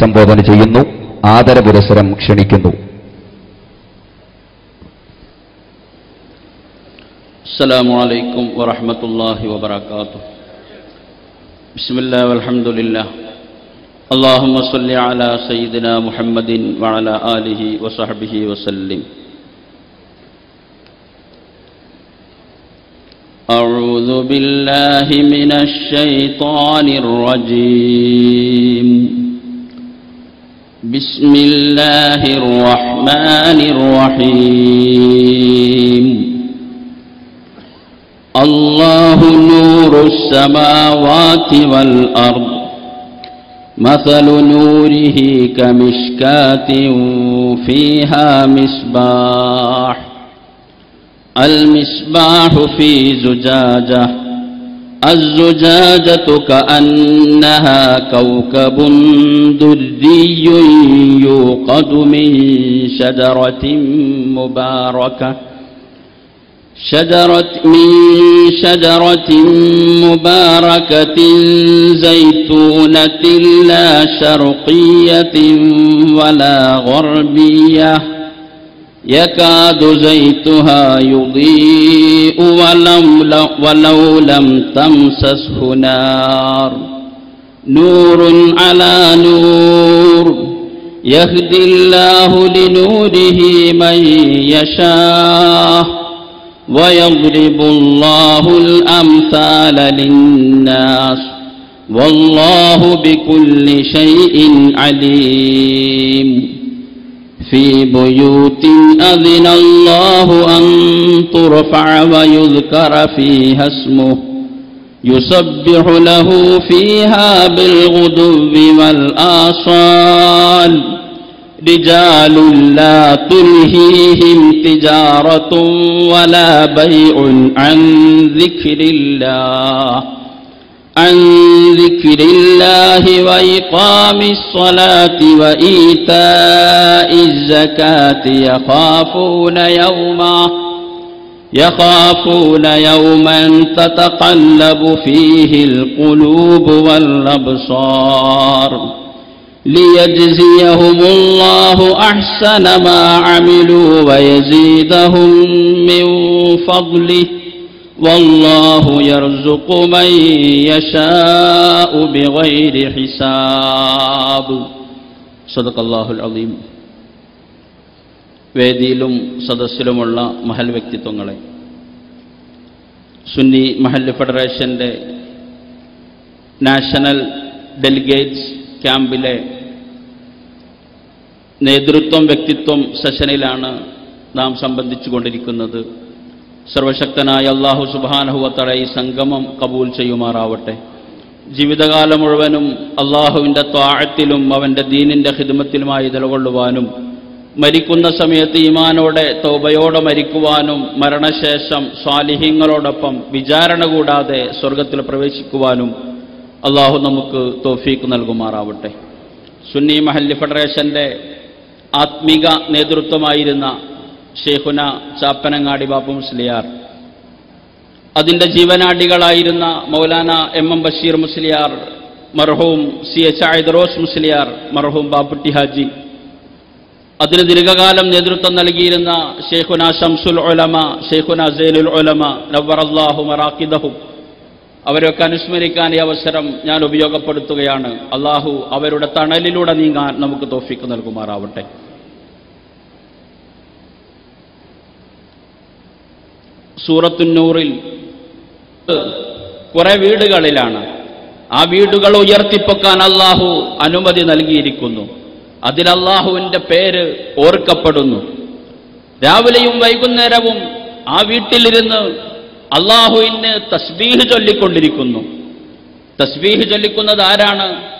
സംബോധന ചെയ്യുന്നു ആദരപുരസരം ക്ഷണിക്കുന്നു السلام عليكم ورحمة الله وبركاته بسم الله والحمد لله اللهم صل على سيدنا محمد وعلى آله وصحبه وسلم أعوذ بالله من الشيطان الرجيم بسم الله الرحمن الرحيم الله نور السماوات والأرض مثل نوره كمشكاة فيها مصباح المصباح في زجاجة الزجاجة كأنها كوكب دري يوقد من شجرة مباركة. شجرة من شجرة مباركة زيتونة لا شرقية ولا غربية. يكاد زيتها يضيء ولو, ولو لم تمسسه نار. نور على نور. يهدي الله لنوره من يشاء. ويضرب الله الأمثال للناس. والله بكل شيء عليم. في بيوت أذن الله أن ترفع ويذكر فيها اسمه. يسبح له فيها بالغدو والآصال. رجال لا تلهيهم تجارة ولا بيع عن ذكر الله. عن ذكر الله وإقام الصلاة وإيتاء الزكاة يخافون يوما يخافون يوما تتقلب فيه القلوب والأبصار ليجزيهم الله أحسن ما عملوا ويزيدهم من فضله والله يرزق من يشاء بغير حساب صدق الله العظيم വേദിയിലും സദസ്സിലുമുള്ള മഹൽ വ്യക്തിത്വങ്ങളെ സുന്നി മഹൽ ഫെഡറേഷൻ്റെ നാഷണൽ ഡെലിഗേറ്റ്സ് ക്യാമ്പിലെ നേതൃത്വം വ്യക്തിത്വം സെഷനിലാണ് നാം സംബന്ധിച്ചു കൊണ്ടിരിക്കുന്നത് സർവശക്തനായ അള്ളാഹു സുബാനഹുവത്തട ഈ സംഗമം കബൂൽ ചെയ്യുമാറാവട്ടെ. ജീവിതകാലം മുഴുവനും അള്ളാഹുവിന്റെ ത്വാഴത്തിലും അവന്റെ ദീനിന്റെ ഹിദ്മത്തിലുമായി നിലകൊള്ളുവാനും മരിക്കുന്ന സമയത്ത് ഈമാനോടെ തോബയോടെ മരിക്കുവാനും മരണശേഷം സ്വാലിഹ്യങ്ങളോടൊപ്പം വിചാരണ കൂടാതെ സ്വർഗത്തിൽ പ്രവേശിക്കുവാനും അള്ളാഹു നമുക്ക് തോഫീക്ക് നൽകുമാറാവട്ടെ. സുന്നി മഹല്ലി ഫെഡറേഷന്റെ ആത്മീക നേതൃത്വമായിരുന്ന ഷെയ്ഖുന ചാപ്പനങ്ങാടി ബാപ്പു മുസ്ലിയാർ. അതിന്റെ ജീവനാടികളായിരുന്ന മൗലാന എം എം ബഷീർ മുസ്ലിയാർ മർഹൂം സി എച്ച് ആയിദറോസ് മുസ്ലിയാർ മർഹൂം ബാപ്പുട്ടി ഹാജി. അതിന് ദീർഘകാലം നേതൃത്വം നൽകിയിരുന്ന ഷെയ്ഖുന ഷംസുൽ ഒലമ ഷെയ്ഖുന സൈനുൽ ഒലമ അള്ളാഹു മറാക്കിദഹും. അവരൊക്കെ അനുസ്മരിക്കാൻ ഈ അവസരം ഞാൻ ഉപയോഗപ്പെടുത്തുകയാണ്. അള്ളാഹു അവരുടെ തണലിലൂടെ നീങ്ങാൻ നമുക്ക് തോഫിക്ക് നൽകുമാറാവട്ടെ. സൂറത്തുന്നൂറിൽ കുറെ വീടുകളിലാണ്. ആ വീടുകൾ ഉയർത്തിപ്പൊക്കാൻ അള്ളാഹു അനുമതി നൽകിയിരിക്കുന്നു. അതിൽ അള്ളാഹുവിന്റെ പേര് ഓർക്കപ്പെടുന്നു. രാവിലെയും വൈകുന്നേരവും ആ വീട്ടിലിരുന്ന് അള്ളാഹുവിന് തസ്ബീഹ് ചൊല്ലിക്കൊണ്ടിരിക്കുന്നു. തസ്ബീഹ് ചൊല്ലിക്കുന്നത് ആരാണ്?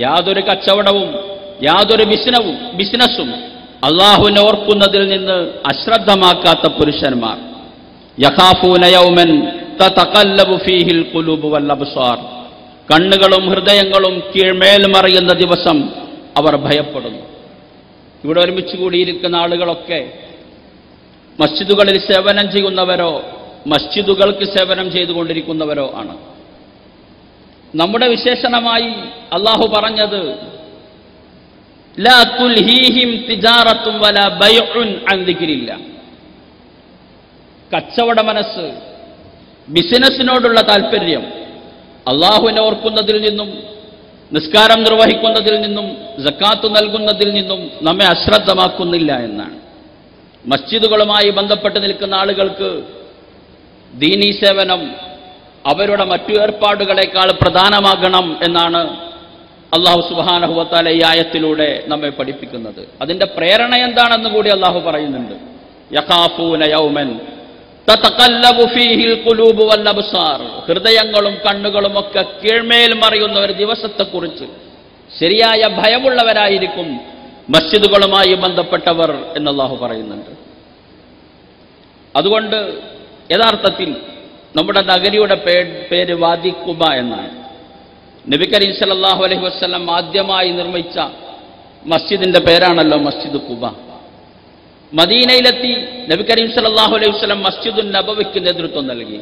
യാതൊരു കച്ചവടവും യാതൊരു ബിസിനവും ബിസിനസ്സും അള്ളാഹുവിനെ ഓർക്കുന്നതിൽ നിന്ന് അശ്രദ്ധമാക്കാത്ത പുരുഷന്മാർ. ഫീഹിൽ കണ്ണുകളും ഹൃദയങ്ങളും കീഴ്മേൽ മറിയുന്ന ദിവസം അവർ ഭയപ്പെടുന്നു. ഇവിടെ ഒരുമിച്ച് കൂടിയിരിക്കുന്ന ആളുകളൊക്കെ മസ്ജിദുകളിൽ സേവനം ചെയ്യുന്നവരോ മസ്ജിദുകൾക്ക് സേവനം ചെയ്തുകൊണ്ടിരിക്കുന്നവരോ ആണ്. നമ്മുടെ വിശേഷണമായി അള്ളാഹു പറഞ്ഞത് കച്ചവട മനസ്സ് ബിസിനസ്സിനോടുള്ള താല്പര്യം അള്ളാഹുവിനെ ഓർക്കുന്നതിൽ നിന്നും നിസ്കാരം നിർവഹിക്കുന്നതിൽ നിന്നും ജക്കാത്ത് നൽകുന്നതിൽ നിന്നും നമ്മെ അശ്രദ്ധമാക്കുന്നില്ല എന്നാണ്. മസ്ജിദുകളുമായി ബന്ധപ്പെട്ട് നിൽക്കുന്ന ആളുകൾക്ക് ദീനീ സേവനം അവരുടെ മറ്റു ഏർപ്പാടുകളെക്കാൾ പ്രധാനമാകണം എന്നാണ് അള്ളാഹു സുബാനഹുവത്താല ഈ ആയത്തിലൂടെ നമ്മെ പഠിപ്പിക്കുന്നത്. അതിന്റെ പ്രേരണ എന്താണെന്ന് കൂടി അള്ളാഹു പറയുന്നുണ്ട്. യൗമൻ ഹൃദയങ്ങളും കണ്ണുകളും ഒക്കെ കീഴ്മേൽ മറിയുന്ന ഒരു ദിവസത്തെക്കുറിച്ച് ശരിയായ ഭയമുള്ളവരായിരിക്കും മസ്ജിദുകളുമായി ബന്ധപ്പെട്ടവർ എന്ന് അള്ളാഹു പറയുന്നുണ്ട്. അതുകൊണ്ട് യഥാർത്ഥത്തിൽ നമ്മുടെ നഗരിയുടെ പേര് വാദിക്കുമ എന്നാണ്. നബി കരീം സല്ലല്ലാഹു അലൈഹി വസ്ലം ആദ്യമായി നിർമ്മിച്ച മസ്ജിദിന്റെ പേരാണല്ലോ മസ്ജിദ് കുബ. മദീനയിലെത്തി നബി കരീം സല്ലല്ലാഹു അലൈഹി വസ്ലം മസ്ജിദുൻ നബവിക്ക് നേതൃത്വം നൽകി.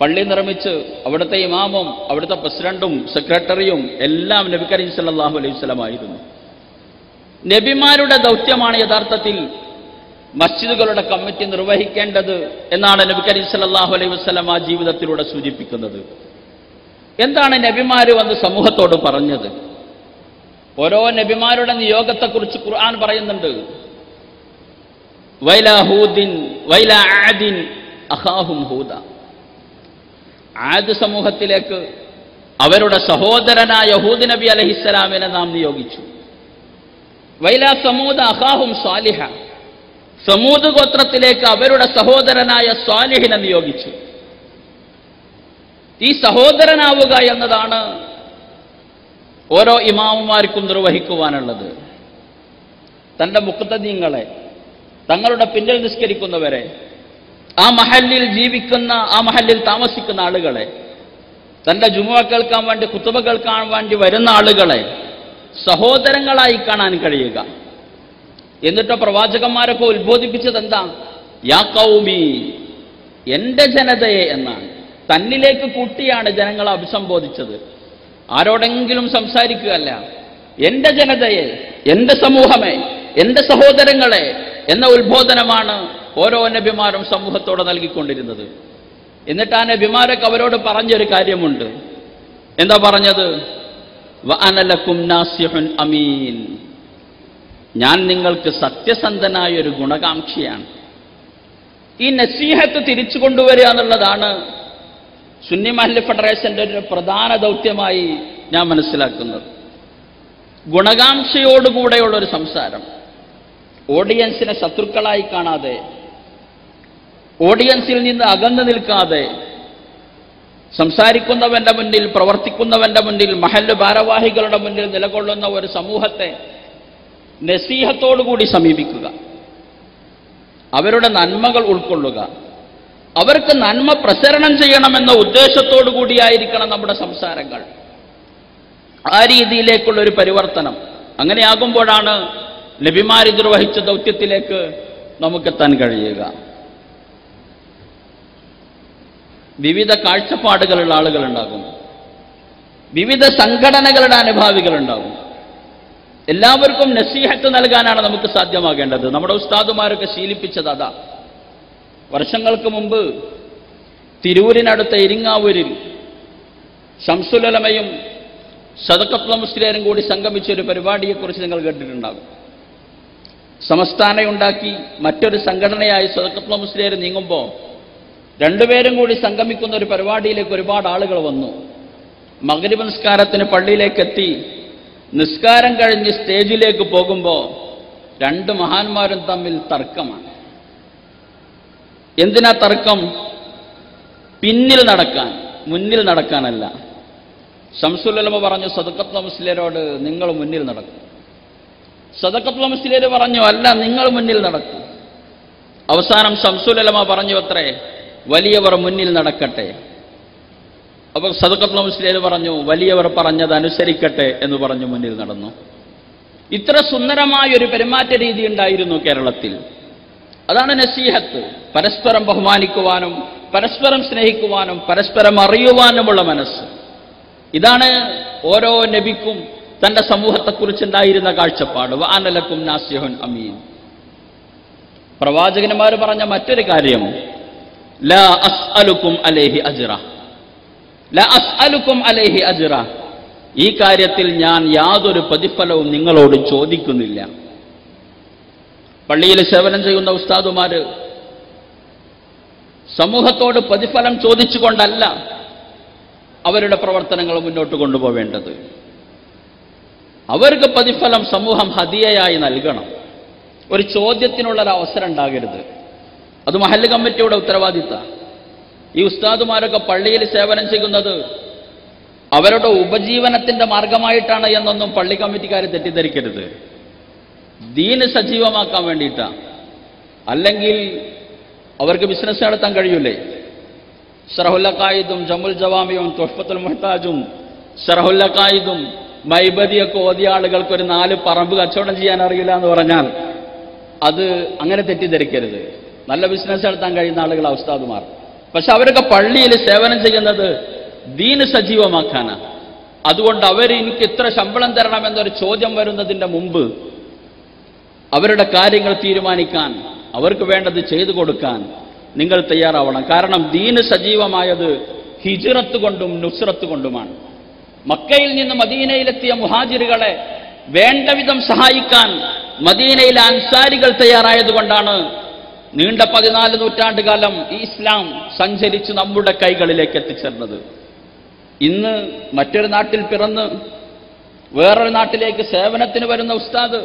പള്ളി നിർമ്മിച്ച് അവിടുത്തെ ഇമാമും അവിടുത്തെ പ്രസിഡന്റും സെക്രട്ടറിയും എല്ലാം നബി കരീം സല്ലല്ലാഹു അലൈഹി വസല്ലം ആയിരുന്നു. നബിമാരുടെ ദൗത്യമാണ് യഥാർത്ഥത്തിൽ മസ്ജിദുകളുടെ കമ്മിറ്റി നിർവഹിക്കേണ്ടത് എന്നാണ് നബി കരീം സല്ലല്ലാഹു അലൈഹി വസല്ലം ആ ജീവിതത്തിലൂടെ സൂചിപ്പിക്കുന്നത്. എന്താണ് നബിമാർ വന്ന് സമൂഹത്തോട് പറഞ്ഞത്? ഓരോ നബിമാരുടെ നിയോഗത്തെക്കുറിച്ച് ഖുർആൻ പറയുന്നുണ്ട്. ഹൂദ. ആദ് സമൂഹത്തിലേക്ക് അവരുടെ സഹോദരനായ ഹൂദ് നബി അലഹിസ്സലാമിനെ നാം നിയോഗിച്ചു. വൈല സമൂദ അഹാഹും സ്വാലിഹ സമൂദ് ഗോത്രത്തിലേക്ക് അവരുടെ സഹോദരനായ സ്വാലിഹിനെ നിയോഗിച്ചു. ഈ സഹോദരനാവുക എന്നതാണ് ഓരോ ഇമാമുമാർക്കും നിർവഹിക്കുവാനുള്ളത്. തന്റെ മുക്തദീങ്ങളെ തങ്ങളുടെ പിന്നിൽ നിസ്കരിക്കുന്നവരെ ആ മഹല്ലിൽ ജീവിക്കുന്ന ആ മഹല്ലിൽ താമസിക്കുന്ന ആളുകളെ തന്റെ ജുമുവ കേൾക്കാൻ വേണ്ടി കുത്തുബ കേൾക്കാൻ വേണ്ടി വരുന്ന ആളുകളെ സഹോദരങ്ങളായി കാണാൻ കഴിയുക. എന്നിട്ട് പ്രവാചകന്മാരൊക്കെ ഉത്ബോധിപ്പിച്ചത് എന്താ? യാ കൗമി എന്റെ ജനതയെ എന്നാണ്. തന്നിലേക്ക് കൂട്ടിയാണ് ജനങ്ങളെ അഭിസംബോധിച്ചത്. ആരോടെങ്കിലും സംസാരിക്കുകയല്ല. എന്റെ ജനതയെ എന്റെ സമൂഹമേ എന്റെ സഹോദരങ്ങളെ എന്ന ഉത്ബോധനമാണ് ഓരോ നബിമാരും സമൂഹത്തോടെ നൽകിക്കൊണ്ടിരുന്നത്. എന്നിട്ട് ആ നബിമാരൊക്കെ അവരോട് പറഞ്ഞൊരു കാര്യമുണ്ട്. എന്താ പറഞ്ഞത്? അമീൻ. ഞാൻ നിങ്ങൾക്ക് സത്യസന്ധനായ ഒരു ഗുണകാംക്ഷിയാണ്. ഈ നസീഹത്ത് തിരിച്ചു കൊണ്ടുവരിക എന്നുള്ളതാണ് സുന്നി മഹല്ല് ഫെഡറേഷന്റെ ഒരു പ്രധാന ദൗത്യമായി ഞാൻ മനസ്സിലാക്കുന്നത്. ഗുണകാംക്ഷയോടുകൂടെയുള്ള ഒരു സംസാരം. ഓഡിയൻസിനെ ശത്രുക്കളായി കാണാതെ ഓഡിയൻസിൽ നിന്ന് അകന്നു നിൽക്കാതെ സംസാരിക്കുന്നവന്റെ മുന്നിൽ പ്രവർത്തിക്കുന്നവന്റെ മുന്നിൽ മഹല്ല് ഭാരവാഹികളുടെ മുന്നിൽ നിലകൊള്ളുന്ന ഒരു സമൂഹത്തെ നസീഹത്തോടുകൂടി സമീപിക്കുക. അവരുടെ നന്മകൾ ഉൾക്കൊള്ളുക. അവർക്ക് നന്മ പ്രസരണം ചെയ്യണമെന്ന ഉദ്ദേശത്തോടു കൂടിയായിരിക്കണം നമ്മുടെ സംസാരങ്ങൾ. ആ രീതിയിലേക്കുള്ള ഒരു പരിവർത്തനം. അങ്ങനെയാകുമ്പോഴാണ് നബിമാരി നിർവഹിച്ച ദൗത്യത്തിലേക്ക് നമുക്കെത്താൻ കഴിയുക. വിവിധ കാഴ്ചപ്പാടുകളുള്ള ആളുകളുണ്ടാകും. വിവിധ സംഘടനകളുടെ അനുഭാവികളുണ്ടാകും. എല്ലാവർക്കും നസീഹത്ത് നൽകാനാണ് നമുക്ക് സാധ്യമാകേണ്ടത്. നമ്മുടെ ഉസ്താദുമാരൊക്കെ ശീലിപ്പിച്ചത് അതാ. വർഷങ്ങൾക്ക് മുമ്പ് തിരൂരിനടുത്ത ഇരിങ്ങാവൂരിൽ ശംസുലമയും സദക്കത്വ മുസ്ലിയരും കൂടി സംഗമിച്ച ഒരു പരിപാടിയെക്കുറിച്ച് നിങ്ങൾ കേട്ടിട്ടുണ്ടാകും. സമസ്ഥാനയുണ്ടാക്കി മറ്റൊരു സംഘടനയായി സദക്കത്വ മുസ്ലിയർ നീങ്ങുമ്പോൾ രണ്ടുപേരും കൂടി സംഗമിക്കുന്ന ഒരു പരിപാടിയിലേക്ക് ഒരുപാട് ആളുകൾ വന്നു. മകരി നിസ്കാരത്തിന് പള്ളിയിലേക്കെത്തി നിസ്കാരം കഴിഞ്ഞ് സ്റ്റേജിലേക്ക് പോകുമ്പോൾ രണ്ട് മഹാന്മാരും തമ്മിൽ തർക്കമാണ്. എന്തിനാ തർക്കം? പിന്നിൽ നടക്കാൻ മുന്നിൽ നടക്കാനല്ല. ഷംസുലമ പറഞ്ഞു സദക്കത്വ മുസ്ലിയരോട് നിങ്ങൾ മുന്നിൽ നടക്കും. സദക്കത്വ മുസ്ലിയർ പറഞ്ഞു അല്ല നിങ്ങൾ മുന്നിൽ നടക്കും. അവസാനം ശംസുലമ പറഞ്ഞു അത്രേ വലിയവർ മുന്നിൽ നടക്കട്ടെ. അപ്പോൾ സദക്കത്വ മുസ്ലിയർ പറഞ്ഞു വലിയവർ പറഞ്ഞത് അനുസരിക്കട്ടെ എന്ന് പറഞ്ഞു മുന്നിൽ നടന്നു. ഇത്ര സുന്ദരമായ ഒരു പെരുമാറ്റ രീതി ഉണ്ടായിരുന്നു കേരളത്തിൽ. അതാണ് നസീഹത്ത്. പരസ്പരം ബഹുമാനിക്കുവാനും പരസ്പരം സ്നേഹിക്കുവാനും പരസ്പരം അറിയുവാനുമുള്ള മനസ്സ്. ഇതാണ് ഓരോ നബിക്കും തന്റെ സമൂഹത്തെക്കുറിച്ചുണ്ടായിരുന്ന കാഴ്ചപ്പാട്. വാനലക്കും നാസ്യഹുൻ അമീൻ. പ്രവാചകന്മാർ പറഞ്ഞ മറ്റൊരു കാര്യം ലാ അസ്അലുക്കും അലേഹി അജ്റ. ലാ അസ്അലുക്കും അലേഹി അജിറ. ഈ കാര്യത്തിൽ ഞാൻ യാതൊരു പ്രതിഫലവും നിങ്ങളോട് ചോദിക്കുന്നില്ല. പള്ളിയിൽ സേവനം ചെയ്യുന്ന ഉസ്താദുമാര് സമൂഹത്തോട് പ്രതിഫലം ചോദിച്ചുകൊണ്ടല്ല അവരുടെ പ്രവർത്തനങ്ങൾ മുന്നോട്ട് കൊണ്ടുപോവേണ്ടത്. അവർക്ക് പ്രതിഫലം സമൂഹം ഹതിയയായി നൽകണം. ഒരു ചോദ്യത്തിനുള്ളൊരു അവസരം ഉണ്ടാകരുത്. അത് മഹല്ല് കമ്മിറ്റിയുടെ ഉത്തരവാദിത്ത. ഈ ഉസ്താദുമാരൊക്കെ പള്ളിയിൽ സേവനം ചെയ്യുന്നത് അവരുടെ ഉപജീവനത്തിന്റെ മാർഗമായിട്ടാണ് എന്നൊന്നും പള്ളി കമ്മിറ്റിക്കാർ തെറ്റിദ്ധരിക്കരുത്. ദീന് സജീവമാക്കാൻ വേണ്ടിയിട്ടാണ് അല്ലെങ്കിൽ അവർക്ക് ബിസിനസ് നടത്താൻ കഴിയൂലേ. ഷറഹുല്ലക്കായിദും ജമുൽ ജവാമിയും തുഷ്പത്തുൽ മുഹ്താജും ഷറഹുല്ലക്കായിദും മൈബദിയൊക്കെ ഓതിയ ആളുകൾക്ക് ഒരു നാല് പറമ്പ് കച്ചവടം ചെയ്യാൻ അറിയില്ല എന്ന് പറഞ്ഞാൽ അത് അങ്ങനെ തെറ്റിദ്ധരിക്കരുത്. നല്ല ബിസിനസ് നടത്താൻ കഴിയുന്ന ആളുകൾ ഉസ്താദുമാർ. പക്ഷെ അവരൊക്കെ പള്ളിയിൽ സേവനം ചെയ്യുന്നത് ദീന് സജീവമാക്കാനാണ് അതുകൊണ്ട് അവർ എനിക്ക് ഇത്ര ശമ്പളം തരണമെന്നൊരു ചോദ്യം വരുന്നതിന്റെ മുമ്പ് അവരുടെ കാര്യങ്ങൾ തീരുമാനിക്കാൻ അവർക്ക് വേണ്ടത് ചെയ്തു കൊടുക്കാൻ നിങ്ങൾ തയ്യാറാവണം. കാരണം ദീന് സജീവമായത് ഹിജിറത്ത് കൊണ്ടും നുസ്രത്ത് കൊണ്ടുമാണ്. മക്കയിൽ നിന്ന് മദീനയിലെത്തിയ മുഹാജിറുകളെ വേണ്ട വിധം സഹായിക്കാൻ മദീനയിലെ അൻസാരികൾ തയ്യാറായതുകൊണ്ടാണ് നീണ്ട പതിനാല് നൂറ്റാണ്ട് കാലം ഈ ഇസ്ലാം സഞ്ചരിച്ച് നമ്മുടെ കൈകളിലേക്ക് എത്തിച്ചേർന്നത്. ഇന്ന് മറ്റൊരു നാട്ടിൽ പിറന്ന് വേറൊരു നാട്ടിലേക്ക് സേവനത്തിന് വരുന്ന ഉസ്താദ്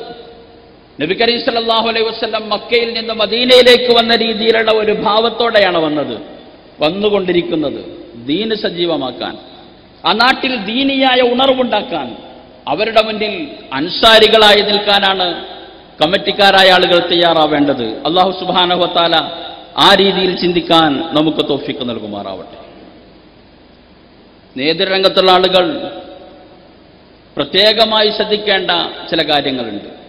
നബി കരീം സല്ലല്ലാഹു അലൈഹി വസല്ലം മക്കയിൽ നിന്ന് മദീനയിലേക്ക് വന്ന രീതിയിലുള്ള ഒരു ഭാവത്തോടെയാണ് വന്നത് വന്നുകൊണ്ടിരിക്കുന്നത്. ദീന് സജീവമാക്കാൻ ആ നാട്ടിൽ ദീനിയായ ഉണർവുണ്ടാക്കാൻ അവരുടെ മുന്നിൽ അൻസാരികളായി നിൽക്കാനാണ് കമ്മിറ്റിക്കാരായ ആളുകൾ തയ്യാറാവേണ്ടത്. അള്ളാഹു സുബാനഹത്താല ആ രീതിയിൽ ചിന്തിക്കാൻ നമുക്ക് തോഫിക്ക് നൽകുമാറാവട്ടെ. നേതൃരംഗത്തുള്ള ആളുകൾ പ്രത്യേകമായി ശ്രദ്ധിക്കേണ്ട ചില കാര്യങ്ങളുണ്ട്.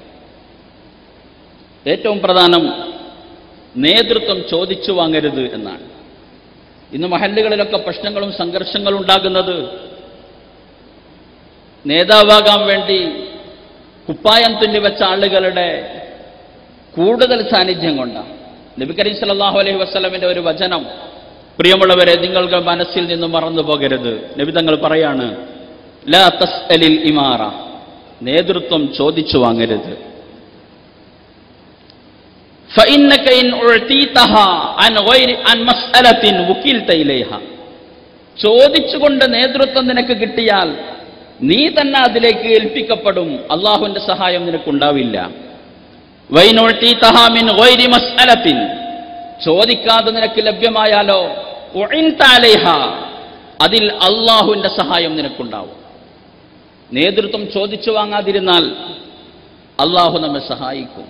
ഏറ്റവും പ്രധാനം നേതൃത്വം ചോദിച്ചു വാങ്ങരുത് എന്നാണ്. ഇന്ന് മഹല്ലുകളിലൊക്കെ പ്രശ്നങ്ങളും സംഘർഷങ്ങളും ഉണ്ടാകുന്നത് നേതാവാകാൻ വേണ്ടി കുപ്പായം തുന്നിവെച്ച ആളുകളുടെ കൂടുതൽ സാന്നിധ്യം കൊണ്ടാണ്. നബി കരീം സലാഹു അലൈഹി വസല്ലമിന്റെ ഒരു വചനം പ്രിയമുള്ളവരെ നിങ്ങൾക്ക് മനസ്സിൽ നിന്ന് മറന്നു പോകരുത്. നബി തങ്ങൾ പറയാണ് ലാ തസ്അലിൽ ഇമാറ. നേതൃത്വം ചോദിച്ചു വാങ്ങരുത്. فإنك إن أعطيتها عن غير عن مسألة وكلت إليها ചോദിച്ചുകൊണ്ട് നേതൃത്വം നിനക്ക് കിട്ടിയാൽ നീ തന്നെ അതിലേക്ക് ഏൽപ്പിക്കപ്പെടും അള്ളാഹുവിന്റെ സഹായം നിനക്കുണ്ടാവില്ല വൈനൊഴ്ത്തീതഹാ മിൻ ഗൈരി മസ്അലത്തിൻ ചോദിക്കാതെ നിനക്ക് ലഭ്യമായാലോ ഉഇൻത അലൈഹ അതിൽ അള്ളാഹുവിന്റെ സഹായം നിനക്കുണ്ടാവും നേതൃത്വം ചോദിച്ചു വാങ്ങാതിരുന്നാൽ അള്ളാഹു നമ്മെ സഹായിക്കും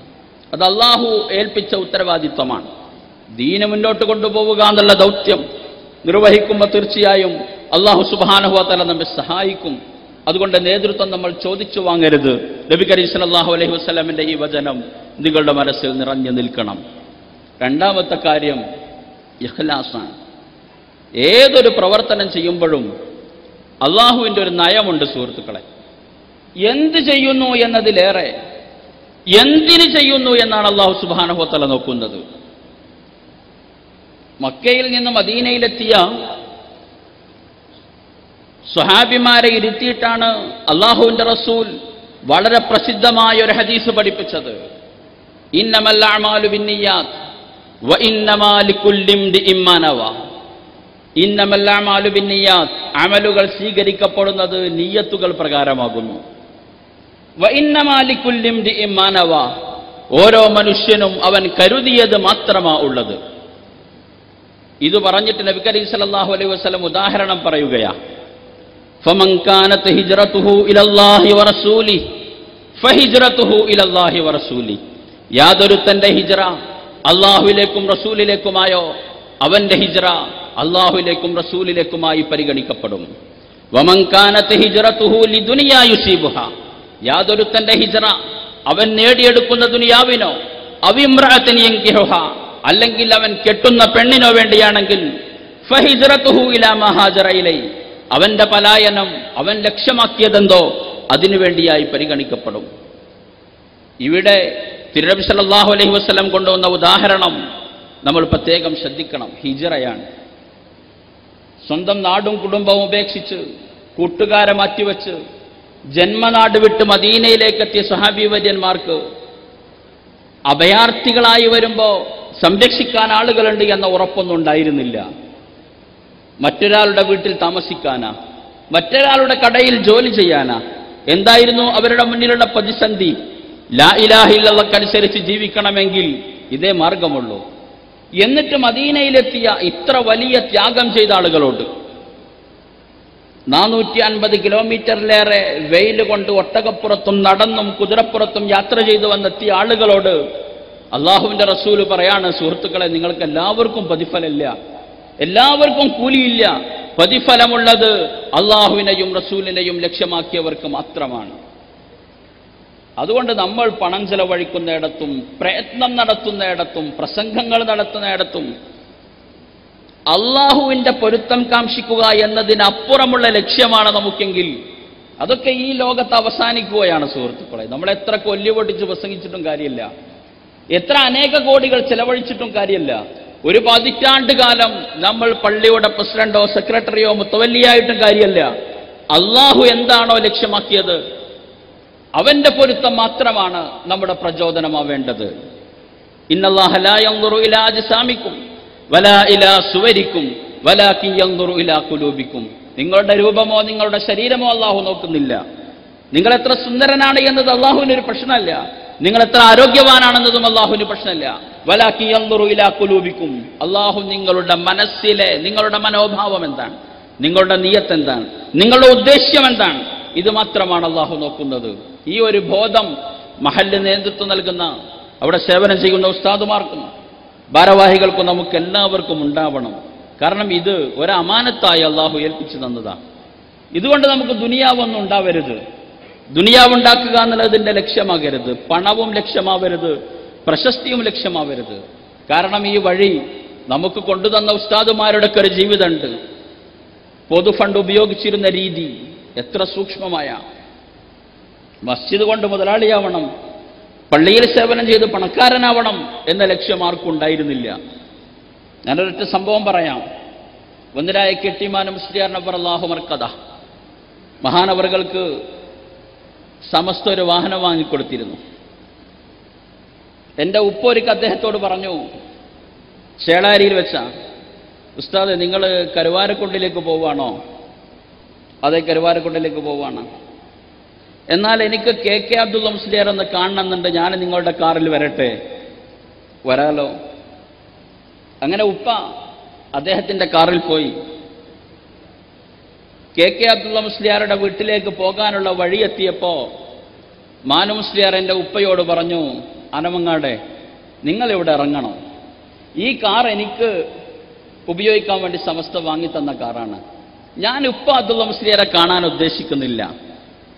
അത് അള്ളാഹു ഏൽപ്പിച്ച ഉത്തരവാദിത്വമാണ്. ദീന മുന്നോട്ട് കൊണ്ടുപോവുക എന്നുള്ള ദൗത്യം നിർവഹിക്കുമ്പോൾ തീർച്ചയായും അള്ളാഹു സുബാനഹുഅത്തല നമ്മെ സഹായിക്കും. അതുകൊണ്ട് നേതൃത്വം നമ്മൾ ചോദിച്ചു വാങ്ങരുത്. നബി കരീം സല്ലല്ലാഹു അലൈഹി വസല്ലമിന്റെ ഈ വചനം നിങ്ങളുടെ മനസ്സിൽ നിറഞ്ഞു നിൽക്കണം. രണ്ടാമത്തെ കാര്യം ഇഖ്ലാസാണ്. ഏതൊരു പ്രവർത്തനം ചെയ്യുമ്പോഴും അള്ളാഹുവിന്റെ ഒരു നയമുണ്ട് സുഹൃത്തുക്കളെ. എന്ത് ചെയ്യുന്നു എന്നതിലേറെ എന്തിന് ചെയ്യുന്നു എന്നാണ് അള്ളാഹു സുബാനഹോത്തല നോക്കുന്നത്? മക്കയിൽ നിന്ന് മദീനയിലെത്തിയ സ്വഹാബിമാരെ ഇരുത്തിയിട്ടാണ് അള്ളാഹുവിന്റെ റസൂൽ വളരെ പ്രസിദ്ധമായ ഒരു ഹദീസ് പഠിപ്പിച്ചത്. ഇന്നമല്ലാമാലു ബിന്നിയാത്ത് വ അമലുകൾ സ്വീകരിക്കപ്പെടുന്നത് നീയത്തുകൾ പ്രകാരമാകുന്നു. ഓരോ മനുഷ്യനും അവൻ കരുതിയത് മാത്രമാ ഉള്ളത്. ഇത് പറഞ്ഞിട്ട് നബി കരീം സലാഹു അലൈഹി വസ്ലം ഉദാഹരണം പറയുകയാ. യാതൊരു തന്റെ ഹിജറ വറസൂലി വറസൂലി ഹിജ്റ റസൂലിലേക്കുമായോ അവന്റെ ഹിജ്റ അള്ളാഹുലേക്കും റസൂലിലേക്കുമായി പരിഗണിക്കപ്പെടും. യാതൊരുത്തന്റെ ഹിജറ അവൻ നേടിയെടുക്കുന്ന ദുനിയാവിനോ അവിമ്രഹത്തിനിയങ്കിഹ അല്ലെങ്കിൽ അവൻ കെട്ടുന്ന പെണ്ണിനോ വേണ്ടിയാണെങ്കിൽ ഫഹിജ്റത്തുഹു ഇലാ മഹാജറ അവന്റെ പലായനം അവൻ ലക്ഷ്യമാക്കിയതെന്തോ അതിനുവേണ്ടിയായി പരിഗണിക്കപ്പെടും. ഇവിടെ തിരുനബി സല്ലല്ലാഹു അലൈഹി വസ്ലം കൊണ്ടുവന്ന ഉദാഹരണം നമ്മൾ പ്രത്യേകം ശ്രദ്ധിക്കണം. ഹിജറയാണ്. സ്വന്തം നാടും കുടുംബവും ഉപേക്ഷിച്ച് കൂട്ടുകാരെ മാറ്റിവെച്ച് ജന്മനാട് വിട്ട് മദീനയിലേക്ക് എത്തിയ സഹാബിവര്യന്മാർക്ക് അഭയാർത്ഥികളായി വരുമ്പോൾ സംരക്ഷിക്കാൻ ആളുകളുണ്ട് എന്ന ഉറപ്പൊന്നും ഉണ്ടായിരുന്നില്ല. മറ്റൊരാളുടെ വീട്ടിൽ താമസിക്കാനാ മറ്റൊരാളുടെ കടയിൽ ജോലി ചെയ്യാനാ എന്തായിരുന്നു അവരുടെ മുന്നിലുള്ള പ്രതിസന്ധി? ലാ ഇലാഹില്ലതക്കനുസരിച്ച് ജീവിക്കണമെങ്കിൽ ഇതേ മാർഗമുള്ളൂ. എന്നിട്ട് മദീനയിലെത്തിയ ഇത്ര വലിയ ത്യാഗം ചെയ്ത ആളുകളോട് നാനൂറ്റി അൻപത് കിലോമീറ്ററിലേറെ വെയിൽ കൊണ്ട് ഒട്ടകപ്പുറത്തും നടന്നും കുതിരപ്പുറത്തും യാത്ര ചെയ്തു വന്നെത്തിയ ആളുകളോട് അള്ളാഹുവിന്റെ റസൂൽ പറയാണ് സുഹൃത്തുക്കളെ നിങ്ങൾക്ക് എല്ലാവർക്കും പ്രതിഫലമില്ല. എല്ലാവർക്കും കൂലിയില്ല. പ്രതിഫലമുള്ളത് അള്ളാഹുവിനെയും റസൂലിനെയും ലക്ഷ്യമാക്കിയവർക്ക് മാത്രമാണ്. അതുകൊണ്ട് നമ്മൾ പണം ചെലവഴിക്കുന്നിടത്തും പ്രയത്നം നടത്തുന്നിടത്തും പ്രസംഗങ്ങൾ നടത്തുന്നിടത്തും അള്ളാഹുവിന്റെ പൊരുത്തം കാക്ഷിക്കുക എന്നതിനപ്പുറമുള്ള ലക്ഷ്യമാണ് നമുക്കെങ്കിൽ. അതൊക്കെ ഈ ലോകത്ത് അവസാനിക്കുകയാണ് സുഹൃത്തുക്കളെ. നമ്മൾ എത്ര കൊല്ലി പൊട്ടിച്ച് പ്രസംഗിച്ചിട്ടും കാര്യമില്ല. എത്ര അനേക കോടികൾ ചെലവഴിച്ചിട്ടും കാര്യമില്ല. ഒരു പതിറ്റാണ്ട് കാലം നമ്മൾ പള്ളിയുടെ പ്രസിഡന്റോ സെക്രട്ടറിയോ മുത്തവല്ലിയായിട്ടും കാര്യമല്ല. അള്ളാഹു എന്താണോ ലക്ഷ്യമാക്കിയത്? അവന്റെ പൊരുത്തം മാത്രമാണ് നമ്മുടെ പ്രചോദനമാവേണ്ടത്. ഇന്നല്ലാഹലായ സാമിക്കും വലാ സുവരിക്കും ഖുലൂബിക്കും. നിങ്ങളുടെ രൂപമോ നിങ്ങളുടെ ശരീരമോ അള്ളാഹു നോക്കുന്നില്ല. നിങ്ങൾ എത്ര സുന്ദരനാണ് എന്നത് അള്ളാഹുവിന് ഒരു പ്രശ്നമല്ല. നിങ്ങൾ എത്ര ആരോഗ്യവാനാണെന്നതും അള്ളാഹുവിന് പ്രശ്നമല്ല. വല യൻദുറു ഇലാ ഖുലൂബിക്കും. അള്ളാഹു നിങ്ങളുടെ മനസ്സിലെ നിങ്ങളുടെ മനോഭാവം എന്താണ്? നിങ്ങളുടെ നീയത്ത് എന്താണ്? നിങ്ങളുടെ ഉദ്ദേശ്യം എന്താണ്? ഇത് മാത്രമാണ് അള്ളാഹു നോക്കുന്നത്. ഈ ഒരു ബോധം മഹലിന് നേതൃത്വം നൽകുന്ന അവിടെ സേവനം ചെയ്യുന്ന ഉസ്താദുമാർക്കും ഭാരവാഹികൾക്കും നമുക്ക് എല്ലാവർക്കും ഉണ്ടാവണം. കാരണം ഇത് ഒരു അമാനത്തായി അള്ളാഹു ഏൽപ്പിച്ചു തന്നതാണ് ഇതുകൊണ്ട് നമുക്ക് ദുനിയാവൊന്നും ഉണ്ടാവരുത്. ദുനിയാവുണ്ടാക്കുക എന്നുള്ളതിന്റെ ലക്ഷ്യമാകരുത്. പണവും ലക്ഷ്യമാവരുത്. പ്രശസ്തിയും ലക്ഷ്യമാവരുത്. കാരണം ഈ വഴി നമുക്ക് കൊണ്ടുതന്ന ഉസ്താദുമാരുടെ ഒക്കെ ഒരു ജീവിതമുണ്ട്. പൊതു ഫണ്ട് ഉപയോഗിച്ചിരുന്ന രീതി എത്ര സൂക്ഷ്മമായ. മസ്ജിദ് കൊണ്ട് മുതലാളിയാവണം. പള്ളിയിൽ സേവനം ചെയ്ത് പണക്കാരനാവണം എന്ന ലക്ഷ്യം ആർക്കും ഉണ്ടായിരുന്നില്ല. ഞാനൊരൊറ്റ സംഭവം പറയാം. ഒന്നിരായ കെട്ടിമാനം ശ്രീയാർണവർ അള്ളാഹു മർക്കഥ മഹാനവറുകൾക്ക് സമസ്ത ഒരു വാഹനം വാങ്ങിക്കൊടുത്തിരുന്നു. എന്റെ ഉപ്പ ഒരിക്കൽ അദ്ദേഹത്തോട് പറഞ്ഞു. ചേളാരിയിൽ വെച്ചാ ഉസ്താദ് നിങ്ങൾ കരുവാരക്കുണ്ടിലേക്ക് പോവാണോ അതെ കരുവാരക്കുണ്ടിലേക്ക് പോവാണ് എന്നാൽ എനിക്ക് കെ കെ അബ്ദുള്ള മുസ്ലിയാർ ഒന്ന് കാണണമെന്നുണ്ട്. ഞാൻ നിങ്ങളുടെ കാറിൽ വരട്ടെ. വരാലോ? അങ്ങനെ ഉപ്പ അദ്ദേഹത്തിന്റെ കാറിൽ പോയി. കെ കെ അബ്ദുള്ള മുസ്ലിയാരുടെ വീട്ടിലേക്ക് പോകാനുള്ള വഴി എത്തിയപ്പോൾ മാനു മുസ്ലിയാർ എന്റെ ഉപ്പയോട് പറഞ്ഞു അനമങ്ങാടെ നിങ്ങളിവിടെ ഇറങ്ങണം. ഈ കാർ എനിക്ക് ഉപയോഗിക്കാൻ വേണ്ടി സമസ്ത വാങ്ങി തന്ന കാറാണ്. ഞാൻ ഉപ്പ അബ്ദുള്ള മുസ്ലിയാരെ കാണാൻ ഉദ്ദേശിക്കുന്നില്ല.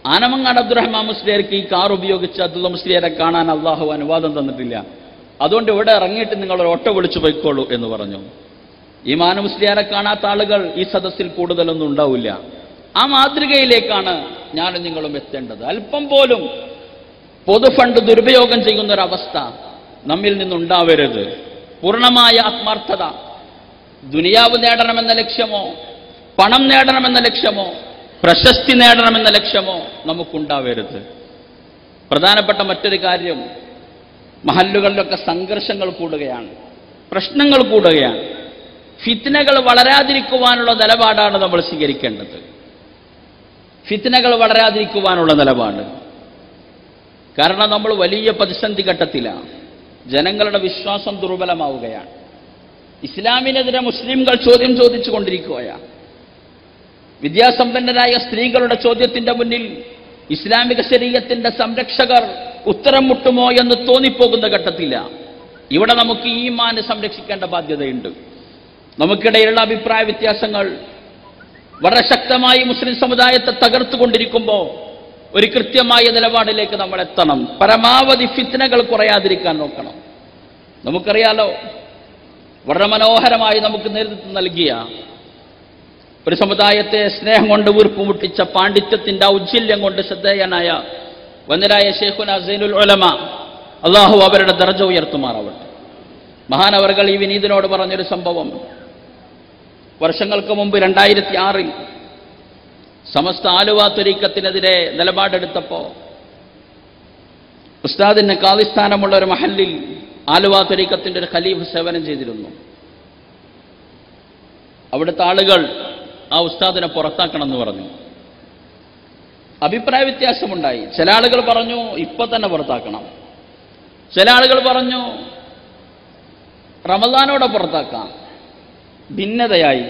ആനമങ്ങാട് അബ്ദുറഹ്മാൻ മുസ്ലിയർക്ക് ഈ കാർ ഉപയോഗിച്ച് അബ്ദുള്ള മുസ്ലിയരെ കാണാൻ അള്ളാഹു അനുവാദം തന്നിട്ടില്ല. അതുകൊണ്ട് ഇവിടെ ഇറങ്ങിയിട്ട് നിങ്ങൾ ഒരു ഓട്ടോ വിളിച്ചു പോയിക്കോളൂ എന്ന് പറഞ്ഞു. ഈ മാന മുസ്ലിയാരെ കാണാത്ത ആളുകൾ ഈ സദസ്സിൽ കൂടുതലൊന്നും ഉണ്ടാവില്ല. ആ മാതൃകയിലേക്കാണ് ഞാനും നിങ്ങളും എത്തേണ്ടത്. അല്പം പോലും പൊതുഫണ്ട് ദുരുപയോഗം ചെയ്യുന്ന ഒരവസ്ഥ നമ്മിൽ നിന്നുണ്ടാവരുത്. പൂർണമായ ആത്മാർത്ഥത. ദുനിയാവ് നേടണമെന്ന ലക്ഷ്യമോ പണം നേടണമെന്ന ലക്ഷ്യമോ പ്രശസ്തി നേടണമെന്ന ലക്ഷ്യമോ നമുക്കുണ്ടാവരുത്. പ്രധാനപ്പെട്ട മറ്റൊരു കാര്യം മഹല്ലുകളിലൊക്കെ സംഘർഷങ്ങൾ കൂടുകയാണ് പ്രശ്നങ്ങൾ കൂടുകയാണ്. ഫിത്നകൾ വളരാതിരിക്കുവാനുള്ള നിലപാടാണ് നമ്മൾ സ്വീകരിക്കേണ്ടത്. ഫിത്നകൾ വളരാതിരിക്കുവാനുള്ള നിലപാട്. കാരണം നമ്മൾ വലിയ പ്രതിസന്ധി ഘട്ടത്തിലാണ് ജനങ്ങളുടെ വിശ്വാസം ദുർബലമാവുകയാണ്. ഇസ്ലാമിനെതിരെ മുസ്ലിംകൾ ചോദ്യം ചോദിച്ചു കൊണ്ടിരിക്കുകയാണ് വിദ്യാസമ്പന്നരായ സ്ത്രീകളുടെ ചോദ്യത്തിന്റെ മുന്നിൽ ഇസ്ലാമിക ശരീരത്തിന്റെ സംരക്ഷകർ ഉത്തരം മുട്ടുമോ എന്ന് തോന്നിപ്പോകുന്ന ഘട്ടത്തില്ല. ഇവിടെ നമുക്ക് ഈ മാന് സംരക്ഷിക്കേണ്ട ബാധ്യതയുണ്ട്. നമുക്കിടയിലുള്ള അഭിപ്രായ വ്യത്യാസങ്ങൾ വളരെ ശക്തമായി മുസ്ലിം സമുദായത്തെ തകർത്തുകൊണ്ടിരിക്കുമ്പോൾ ഒരു കൃത്യമായ നിലപാടിലേക്ക് നമ്മൾ എത്തണം. പരമാവധി ഫിത്നകൾ കുറയാതിരിക്കാൻ നോക്കണം. നമുക്കറിയാലോ വളരെ മനോഹരമായി നമുക്ക് നേതൃത്വം നൽകിയ ഒരു സമുദായത്തെ സ്നേഹം കൊണ്ട് വീർപ്പുമുട്ടിച്ച പാണ്ഡിത്യത്തിന്റെ ഔജ്ജല്യം കൊണ്ട് ശ്രദ്ധേയനായ വന്നരായ ഷെയ്ഖുന സൈനുൽ ഉലമ അള്ളാഹു അവരുടെ ദർജ ഉയർത്തുമാറാവട്ടെ. മഹാനവറുകൾ ഈ വിനീതിനോട് പറഞ്ഞൊരു സംഭവം. വർഷങ്ങൾക്ക് മുമ്പ് രണ്ടായിരത്തി ആറിൽ സമസ്ത ആലുവ തുരീക്കത്തിനെതിരെ നിലപാടെടുത്തപ്പോ ഉസ്താദിന് കാലിസ്ഥാനമുള്ള ഒരു മഹല്ലിൽ ആലുവ തുരീക്കത്തിന്റെ ഒരു ഖലീഫ് സേവനം ചെയ്തിരുന്നു. അവിടുത്തെ ആളുകൾ ആ ഉസ്താദിനെ പുറത്താക്കണം എന്ന് പറഞ്ഞു. അഭിപ്രായ വ്യത്യാസമുണ്ടായി. ചില ആളുകൾ പറഞ്ഞു ഇപ്പൊ തന്നെ പുറത്താക്കണം. ചില ആളുകൾ പറഞ്ഞു റമദാനോടെ പുറത്താക്കാം. ഭിന്നതയായി.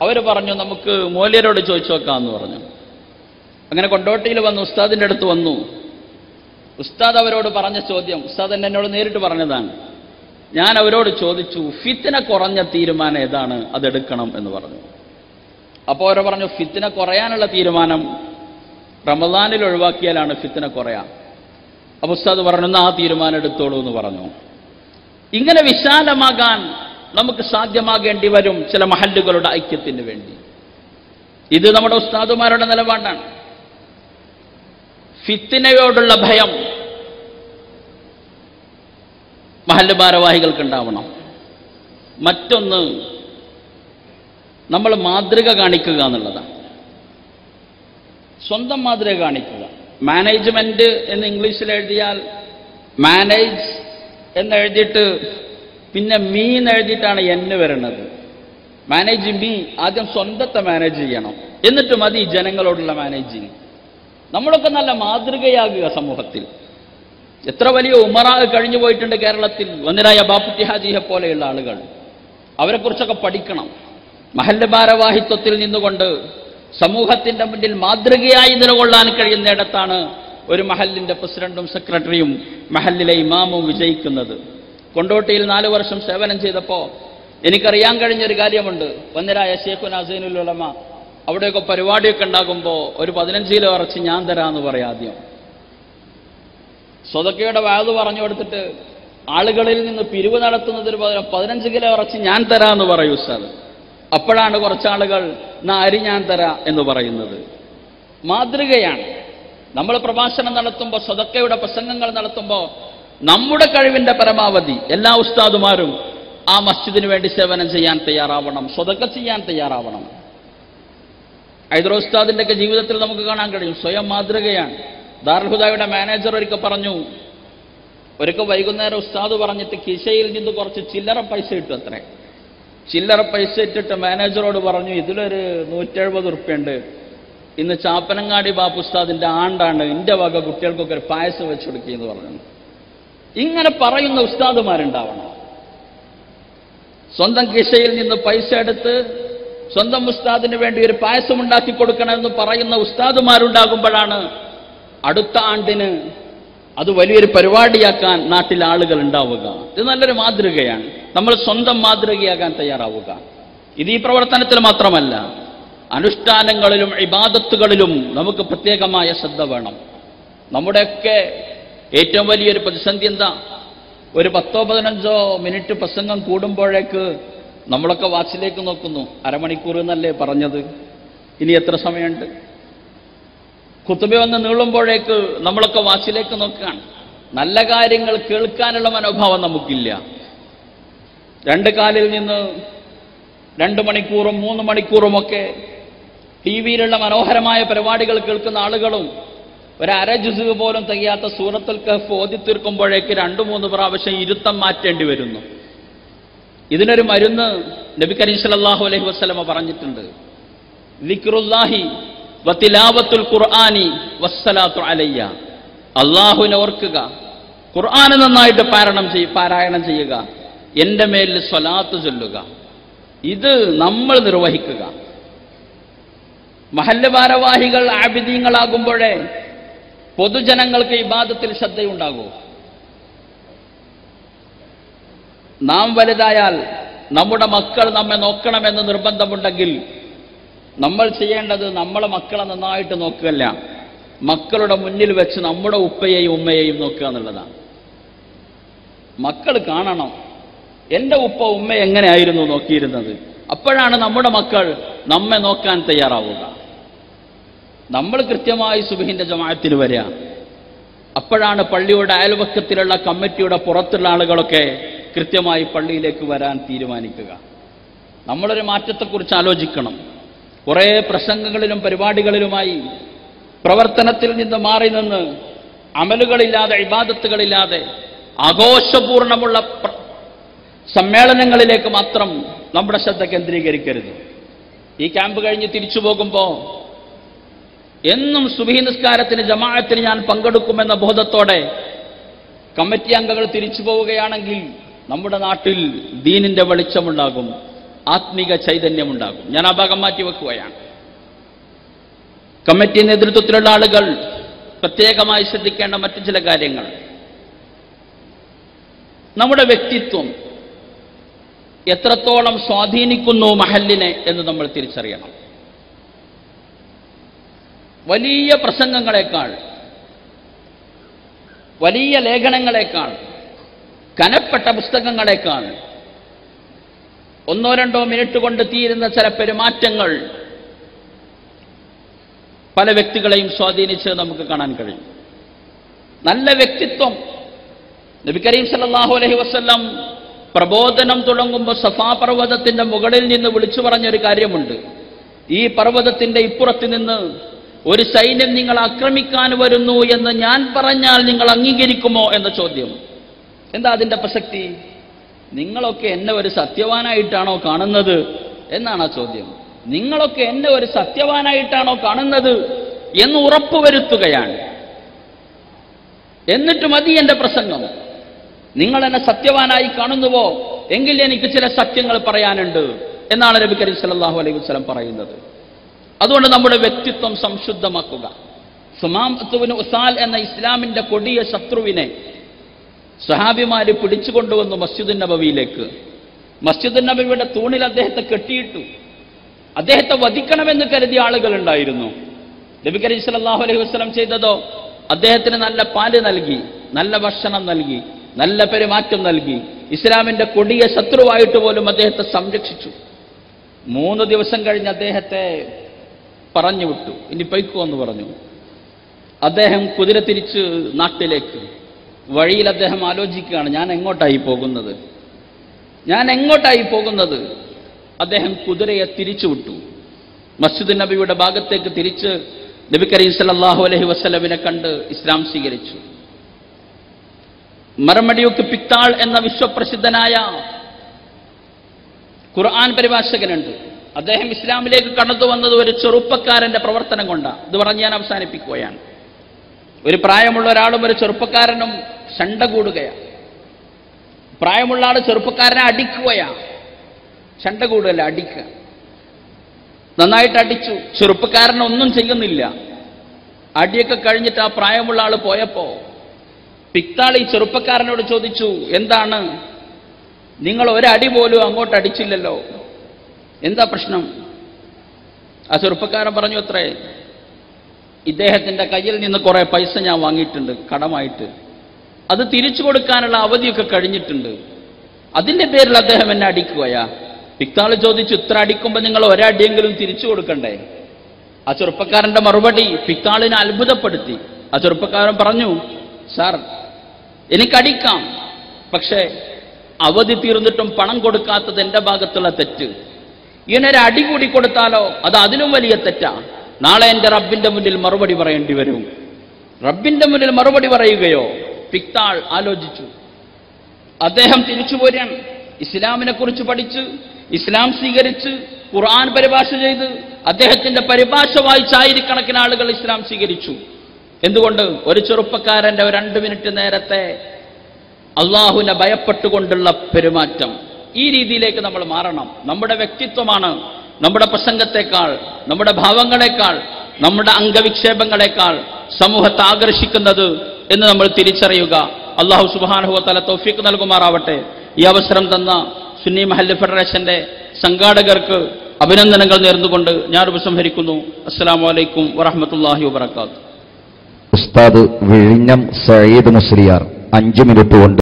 അവർ പറഞ്ഞു നമുക്ക് മോലിയരോട് ചോദിച്ചു നോക്കാമെന്ന് പറഞ്ഞു. അങ്ങനെ കൊണ്ടോട്ടിയിൽ വന്ന് ഉസ്താദിന്റെ അടുത്ത് വന്നു. ഉസ്താദ് അവരോട് പറഞ്ഞ ചോദ്യം ഉസ്താദ് എന്നെ എന്നോട് നേരിട്ട് പറഞ്ഞതാണ്. ഞാൻ അവരോട് ചോദിച്ചു ഫിത്തിനെ കുറഞ്ഞ തീരുമാനം ഏതാണ്? അതെടുക്കണം എന്ന് പറഞ്ഞു. അപ്പോൾ അവർ പറഞ്ഞു ഫിത്തിനെ കുറയാനുള്ള തീരുമാനം റമദാനിൽ ഒഴിവാക്കിയാലാണ് ഫിത്തിനെ കുറയാം. അപ്പോൾ ഉസ്താദ് പറഞ്ഞു എന്നാൽ ആ തീരുമാനം എടുത്തോളൂ എന്ന് പറഞ്ഞു. ഇങ്ങനെ വിശാലമാകാൻ നമുക്ക് സാധ്യമാകേണ്ടി വരും ചില മഹല്ലുകളുടെ ഐക്യത്തിന് വേണ്ടി. ഇത് നമ്മുടെ ഉസ്താദുമാരുടെ നിലപാടാണ്. ഫിത്തിനയോടുള്ള ഭയം മഹല്ല് ഭാരവാഹികൾക്ക് ഉണ്ടാവണം. മറ്റൊന്ന് നമ്മൾ മാതൃക കാണിക്കുക എന്നുള്ളതാണ്. സ്വന്തം മാതൃക കാണിക്കുക. മാനേജ്മെന്റ് എന്ന് ഇംഗ്ലീഷിൽ എഴുതിയാൽ മാനേജ് എന്ന് എഴുതിയിട്ട് പിന്നെ മീ എന്ന് എഴുതിയിട്ടാണ് എന്ന് വരുന്നത്. മാനേജ് മീ ആദ്യം സ്വന്തത്തെ മാനേജ് ചെയ്യണം. എന്നിട്ട് മതി ജനങ്ങളോടുള്ള മാനേജിങ് നമ്മളൊക്കെ നല്ല മാതൃകയാകുക സമൂഹത്തിൽ. എത്ര വലിയ ഉമറാഗ് കഴിഞ്ഞു പോയിട്ടുണ്ട് കേരളത്തിൽ. ഒന്നിനായ ബാപ്പുട്ടി ഹാജിയെ പോലെയുള്ള ആളുകൾ. അവരെക്കുറിച്ചൊക്കെ പഠിക്കണം. മഹല്ല് ഭാരവാഹിത്വത്തിൽ നിന്നുകൊണ്ട് സമൂഹത്തിന്റെ മുന്നിൽ മാതൃകയായി നിലകൊള്ളാൻ കഴിയുന്നിടത്താണ് ഒരു മഹല്ലിന്റെ പ്രസിഡന്റും സെക്രട്ടറിയും മഹല്ലിലെ ഇമാമും വിജയിക്കുന്നത്. കൊണ്ടോട്ടിയിൽ നാലു വർഷം സേവനം ചെയ്തപ്പോൾ എനിക്കറിയാൻ കഴിഞ്ഞൊരു കാര്യമുണ്ട്. വന്നിരായ ഷേഖു നസീനുൽ ഉലമ അവിടെയൊക്കെ പരിപാടിയൊക്കെ ഉണ്ടാകുമ്പോൾ ഒരു പതിനഞ്ച് കിലോ ഇറച്ചി ഞാൻ തരാമെന്ന് പറയാം ആദ്യം. സ്വതക്കയുടെ വാത് പറഞ്ഞു കൊടുത്തിട്ട് ആളുകളിൽ നിന്ന് പിരിവ് നടത്തുന്നതിന് പകരം പതിനഞ്ച് കിലോ ഇറച്ചി ഞാൻ തരാമെന്ന് പറയൂ ഉസ്താദ്. അപ്പോഴാണ് കുറച്ചാളുകൾ നാ അരി ഞാൻ തരാ എന്ന് പറയുന്നത്. മാതൃകയാണ്. നമ്മൾ പ്രഭാഷണം നടത്തുമ്പോൾ സ്വതക്കയുടെ പ്രസംഗങ്ങൾ നടത്തുമ്പോൾ നമ്മുടെ കഴിവിന്റെ പരമാവധി എല്ലാ ഉസ്താദുമാരും ആ മസ്ജിദിന് വേണ്ടി സേവനം ചെയ്യാൻ തയ്യാറാവണം സ്വതക്ക ചെയ്യാൻ തയ്യാറാവണം. ഹൈദരോ ഉസ്താദിന്റെ ഒക്കെ ജീവിതത്തിൽ നമുക്ക് കാണാൻ കഴിയും. സ്വയം മാതൃകയാണ്. ദാർഹുദായുടെ മാനേജർ ഒരിക്കൽ പറഞ്ഞു ഒരിക്കൽ വൈകുന്നേരം ഉസ്താദ് പറഞ്ഞിട്ട് കിശയിൽ നിന്ന് കുറച്ച് ചില്ലറ പൈസ കിട്ടും അത്രേ. ചില്ലറ പൈസ ഇട്ടിട്ട് മാനേജറോട് പറഞ്ഞു ഇതിലൊരു നൂറ്റെഴുപത് ഉറുപ്പ്യുണ്ട്. ഇന്ന് ചാപ്പനങ്ങാടി ബാപ്പുസ്താദിന്റെ ആണ്ടാണ് എന്റെ വക കുട്ടികൾക്കൊക്കെ ഒരു പായസം വെച്ച് കൊടുക്കുകയെന്ന് പറഞ്ഞു. ഇങ്ങനെ പറയുന്ന ഉസ്താദുമാരുണ്ടാവണം. സ്വന്തം കിശയിൽ നിന്ന് പൈസ എടുത്ത് സ്വന്തം ഉസ്താദിന് വേണ്ടി ഒരു പായസം ഉണ്ടാക്കി കൊടുക്കണമെന്ന് പറയുന്ന ഉസ്താദുമാരുണ്ടാകുമ്പോഴാണ് അടുത്ത ആണ്ടിന് അത് വലിയൊരു പരിപാടിയാക്കാൻ നാട്ടിൽ ആളുകൾ ഉണ്ടാവുക. ഇത് നല്ലൊരു മാതൃകയാണ്. നമ്മൾ സ്വന്തം മാതൃകയാകാൻ തയ്യാറാവുക. ഇത് ഈ പ്രവർത്തനത്തിൽ മാത്രമല്ല അനുഷ്ഠാനങ്ങളിലും ഇബാദത്തുകളിലും നമുക്ക് പ്രത്യേകമായ ശ്രദ്ധ വേണം. നമ്മുടെയൊക്കെ ഏറ്റവും വലിയൊരു പ്രതിസന്ധി എന്താ? ഒരു പത്തോ പതിനഞ്ചോ മിനിറ്റ് പ്രസംഗം കൂടുമ്പോഴേക്ക് നമ്മളൊക്കെ വാച്ചിലേക്ക് നോക്കുന്നു. അരമണിക്കൂർ എന്നല്ലേ പറഞ്ഞത്? ഇനി എത്ര സമയമുണ്ട്? കുത്തുബ വന്ന് നീളുമ്പോഴേക്ക് നമ്മളൊക്കെ വാച്ചിലേക്ക് നോക്കുകയാണ്. നല്ല കാര്യങ്ങൾ കേൾക്കാനുള്ള മനോഭാവം നമുക്കില്ല. രണ്ട് കാലിൽ നിന്ന് രണ്ട് മണിക്കൂറും മൂന്ന് മണിക്കൂറുമൊക്കെ ടി വിയിലുള്ള മനോഹരമായ പരിപാടികൾ കേൾക്കുന്ന ആളുകളും ഒരു അര ജുസ് പോലും തികയാത്ത സൂറത്തുൽ കഹഫ് ഓതി തീർക്കുമ്പോഴേക്ക് രണ്ടു മൂന്ന് പ്രാവശ്യം ഇരുത്തം മാറ്റേണ്ടി വരുന്നു. ഇതിനൊരു മരുന്ന് നബി കരീം സല്ലല്ലാഹു അലൈഹി വസ്ലമ പറഞ്ഞിട്ടുണ്ട്. ദിക്റുല്ലാഹി ഖുർആനി വസ്സലാത്തു അള്ളാഹുവിനെ ഓർക്കുക. ഖുർആൻ നന്നായിട്ട് പാരായണം ചെയ്യ പാരായണം ചെയ്യുക. എന്റെ മേലിൽ സ്വലാത്ത് ചൊല്ലുക. ഇത് നമ്മൾ നിർവഹിക്കുക. മഹല്ല ഭാരവാഹികൾ ആബിദീങ്ങളാകുമ്പോഴേ പൊതുജനങ്ങൾക്ക് ഇബാദത്തിൽ ശ്രദ്ധയുണ്ടാകൂ. നാം വലുതായാൽ നമ്മുടെ മക്കൾ നമ്മെ നോക്കണമെന്ന് നിർബന്ധമുണ്ടെങ്കിൽ നമ്മൾ ചെയ്യേണ്ടത് നമ്മളെ മക്കളെ നന്നായിട്ട് നോക്കുകയല്ല. മക്കളുടെ മുന്നിൽ വെച്ച് നമ്മുടെ ഉപ്പയെയും ഉമ്മയെയും നോക്കുക എന്നുള്ളതാണ്. മക്കൾ കാണണം. എന്റെ ഉപ്പ ഉമ്മ എങ്ങനെയായിരുന്നു നോക്കിയിരുന്നത്? അപ്പോഴാണ് നമ്മുടെ മക്കൾ നമ്മെ നോക്കാൻ തയ്യാറാവുക. നമ്മൾ കൃത്യമായി സുബഹിന്റെ ജമാത്തിൽ വരിക. അപ്പോഴാണ് പള്ളിയുടെ അയൽവക്കത്തിലുള്ള കമ്മിറ്റിയുടെ പുറത്തുള്ള ആളുകളൊക്കെ കൃത്യമായി പള്ളിയിലേക്ക് വരാൻ തീരുമാനിക്കുക. നമ്മളൊരു മാറ്റത്തെക്കുറിച്ച് ആലോചിക്കണം. കുറേ പ്രസംഗങ്ങളിലും പരിപാടികളിലുമായി പ്രവർത്തനത്തിൽ നിന്ന് മാറി നിന്ന് അമലുകളില്ലാതെ ഇബാദത്തുകളില്ലാതെ ആഘോഷപൂർണമുള്ള സമ്മേളനങ്ങളിലേക്ക് മാത്രം നമ്മുടെ ശ്രദ്ധ കേന്ദ്രീകരിക്കരുത്. ഈ ക്യാമ്പ് കഴിഞ്ഞ് തിരിച്ചു പോകുമ്പോൾ എന്നും സുഭീ നിസ്കാരത്തിന് ജമാഅത്തിന് ഞാൻ പങ്കെടുക്കുമെന്ന ബോധത്തോടെ കമ്മിറ്റി അംഗങ്ങൾ തിരിച്ചു പോവുകയാണെങ്കിൽ നമ്മുടെ നാട്ടിൽ ദീനിന്റെ വെളിച്ചമുണ്ടാകും. ആത്മീക ചൈതന്യമുണ്ടാകും. ഞാൻ ആ ഭാഗം മാറ്റി വെക്കുകയാണ്. കമ്മിറ്റി നേതൃത്വത്തിലുള്ള ആളുകൾ പ്രത്യേകമായി ശ്രദ്ധിക്കേണ്ട മറ്റു ചില കാര്യങ്ങൾ. നമ്മുടെ വ്യക്തിത്വം എത്രത്തോളം സ്വാധീനിക്കുന്നു മഹലിനെ എന്ന് നമ്മൾ തിരിച്ചറിയണം. വലിയ പ്രസംഗങ്ങളെക്കാൾ വലിയ ലേഖനങ്ങളെക്കാൾ കനപ്പെട്ട പുസ്തകങ്ങളെക്കാൾ ഒന്നോ രണ്ടോ മിനിറ്റ് കൊണ്ട് തീരുന്ന ചില പെരുമാറ്റങ്ങൾ പല വ്യക്തികളെയും സ്വാധീനിച്ച് നമുക്ക് കാണാൻ കഴിയും. നല്ല വ്യക്തിത്വം. നബി കരീം സല്ലാഹു അലഹി വസല്ലം പ്രബോധനം തുടങ്ങുമ്പോൾ സഫാ പർവതത്തിന്റെ മുകളിൽ നിന്ന് വിളിച്ചു പറഞ്ഞൊരു കാര്യമുണ്ട്. ഈ പർവതത്തിന്റെ ഇപ്പുറത്ത് നിന്ന് ഒരു സൈന്യം നിങ്ങൾ ആക്രമിക്കാൻ വരുന്നു എന്ന് ഞാൻ പറഞ്ഞാൽ നിങ്ങൾ അംഗീകരിക്കുമോ എന്ന ചോദ്യം. എന്താ അതിന്റെ പ്രസക്തി? നിങ്ങളൊക്കെ എന്നെ ഒരു സത്യവാനായിട്ടാണോ കാണുന്നത് എന്നാണ് ആ ചോദ്യം. നിങ്ങളൊക്കെ എന്നെ ഒരു സത്യവാനായിട്ടാണോ കാണുന്നത് എന്ന് ഉറപ്പുവരുത്തുകയാണ്. എന്നിട്ട് മതി എന്റെ പ്രസംഗം. നിങ്ങൾ എന്നെ സത്യവാനായി കാണുന്നുവോ? എങ്കിൽ എനിക്ക് ചില സത്യങ്ങൾ പറയാനുണ്ട് എന്നാണ് നബി കരീം സലാഹു അലൈഹി വസ്ലം പറയുന്നത്. അതുകൊണ്ട് നമ്മുടെ വ്യക്തിത്വം സംശുദ്ധമാക്കുക. സുമാമത്തുവിന് ഉസാൽ എന്ന ഇസ്ലാമിന്റെ കൊടിയ ശത്രുവിനെ സഹാബിമാര് പിടിച്ചുകൊണ്ടുവന്നു മസ്ജിദ് നബവിയിലേക്ക്. മസ്ജിദ് നബിയുടെ തൂണിൽ അദ്ദേഹത്തെ കെട്ടിയിട്ടു. അദ്ദേഹത്തെ വധിക്കണമെന്ന് കരുതിയ ആളുകൾ ഉണ്ടായിരുന്നു നബി കരീം സലാഹു അലൈഹി വസ്ലം ചെയ്തതോ? അദ്ദേഹത്തിന് നല്ല പാൽ നൽകി നല്ല ഭക്ഷണം നൽകി നല്ല പെരുമാറ്റം നൽകി. ഇസ്ലാമിന്റെ കൊടിയ ശത്രുവായിട്ട് പോലും അദ്ദേഹത്തെ സംരക്ഷിച്ചു. മൂന്ന് ദിവസം കഴിഞ്ഞ് അദ്ദേഹത്തെ പറഞ്ഞു വിട്ടു ഇനി പൈക്കുമെന്ന് എന്ന് പറഞ്ഞു. അദ്ദേഹം കുതിര തിരിച്ച് നാട്ടിലേക്ക്. വഴിയിൽ അദ്ദേഹം ആലോചിക്കുകയാണ് ഞാൻ എങ്ങോട്ടായി പോകുന്നത്? ഞാൻ എങ്ങോട്ടായി പോകുന്നത്? അദ്ദേഹം കുതിരയെ തിരിച്ചു വിട്ടു. മസ്ജിദ് നബിയുടെ ഭാഗത്തേക്ക് തിരിച്ച് നബി കരീം സല്ലല്ലാഹു അലഹി വസ്ലമിനെ കണ്ട് ഇസ്ലാം സ്വീകരിച്ചു. മറമടിയുക്ക് പിത്താൾ എന്ന വിശ്വപ്രസിദ്ധനായ ഖുർആൻ പരിഭാഷകനുണ്ട്. അദ്ദേഹം ഇസ്ലാമിലേക്ക് കടന്നു വന്നത് ഒരു ചെറുപ്പക്കാരന്റെ പ്രവർത്തനം കൊണ്ടാണ് ഇത് പറഞ്ഞ് ഞാൻ അവസാനിപ്പിക്കുകയാണ്. ഒരു പ്രായമുള്ള ഒരാളും ഒരു ചെറുപ്പക്കാരനും ശണ്ട കൂടുകയാണ്. പ്രായമുള്ള ആൾ ചെറുപ്പക്കാരനെ അടിക്കുകയാണ്. ശണ്ട കൂടുകയല്ല അടിക്കുക. നന്നായിട്ട് അടിച്ചു. ചെറുപ്പക്കാരനൊന്നും ചെയ്യുന്നില്ല. അടിയൊക്കെ കഴിഞ്ഞിട്ട് ആ പ്രായമുള്ള ആൾ പോയപ്പോ പിത്താളി ചെറുപ്പക്കാരനോട് ചോദിച്ചു എന്താണ്? നിങ്ങൾ ഒരടി പോലും അങ്ങോട്ട് അടിച്ചില്ലല്ലോ. എന്താ പ്രശ്നം? ആ ചെറുപ്പക്കാരൻ പറഞ്ഞു അത്രേ. ഇദ്ദേഹത്തിന്റെ കയ്യിൽ നിന്ന് കുറേ പൈസ ഞാൻ വാങ്ങിയിട്ടുണ്ട് കടമായിട്ട്. അത് തിരിച്ചു കൊടുക്കാനുള്ള അവധിയൊക്കെ കഴിഞ്ഞിട്ടുണ്ട്. അതിന്റെ പേരിൽ അദ്ദേഹം എന്നെ അടിക്കുകയാ. പിക്താൾ ചോദിച്ചു ഇത്ര അടിക്കുമ്പോൾ നിങ്ങൾ ഒരടിയെങ്കിലും തിരിച്ചു കൊടുക്കണ്ടേ? ആ ചെറുപ്പക്കാരന്റെ മറുപടി പിക്താളിനെ അത്ഭുതപ്പെടുത്തി. ആ ചെറുപ്പക്കാരൻ പറഞ്ഞു സാർ എനിക്കടിക്കാം പക്ഷേ അവധി തീർന്നിട്ടും പണം കൊടുക്കാത്തത് എന്റെ ഭാഗത്തുള്ള തെറ്റ്. ഇങ്ങനെ ഒരു അടി കൂടി കൊടുത്താലോ? അത് അതിലും വലിയ തെറ്റാ. നാളെ എന്റെ റബ്ബിന്റെ മുന്നിൽ മറുപടി പറയേണ്ടി വരും. റബ്ബിന്റെ മുന്നിൽ മറുപടി പറയുകയോ? പിക്താൾ ആലോചിച്ചു. അദ്ദേഹം തിരിച്ചു പോരാൻ ഇസ്ലാമിനെ കുറിച്ച് പഠിച്ച് ഇസ്ലാം സ്വീകരിച്ച് ഖുർആൻ പരിഭാഷ ചെയ്ത് അദ്ദേഹത്തിന്റെ പരിഭാഷ വായിച്ച് ആയിരക്കണക്കിന് ആളുകൾ ഇസ്ലാം സ്വീകരിച്ചു. എന്തുകൊണ്ട്? ഒരു ചെറുപ്പക്കാരന്റെ രണ്ട് മിനിറ്റ് നേരത്തെ അള്ളാഹുവിനെ ഭയപ്പെട്ടുകൊണ്ടുള്ള പെരുമാറ്റം. ഈ രീതിയിലേക്ക് നമ്മൾ മാറണം. നമ്മുടെ വ്യക്തിത്വമാണ് നമ്മുടെ പ്രസംഗത്തെക്കാൾ നമ്മുടെ ഭാവങ്ങളെക്കാൾ നമ്മുടെ അംഗവിക്ഷേപങ്ങളെക്കാൾ സമൂഹത്തെ ആകർഷിക്കുന്നത് എന്ന് നമ്മൾ തിരിച്ചറിയുക. അള്ളാഹു സുബാനുഹു തല തോഫിക്ക് നൽകുമാറാവട്ടെ. ഈ അവസരം തന്ന സുന്നി മഹല്ല് ഫെഡറേഷന്റെ സംഘാടകർക്ക് അഭിനന്ദനങ്ങൾ നേർന്നുകൊണ്ട് ഞാൻ ഉപസംഹരിക്കുന്നു. അസ്സാം വലൈക്കും വറഹമത്തല്ലാഹി വാത്ത് ഉസ്താദ് വിഴിഞ്ഞം സയ്യിദ് മുസ്ലിയാർ അഞ്ചു മിനിറ്റ് കൊണ്ട്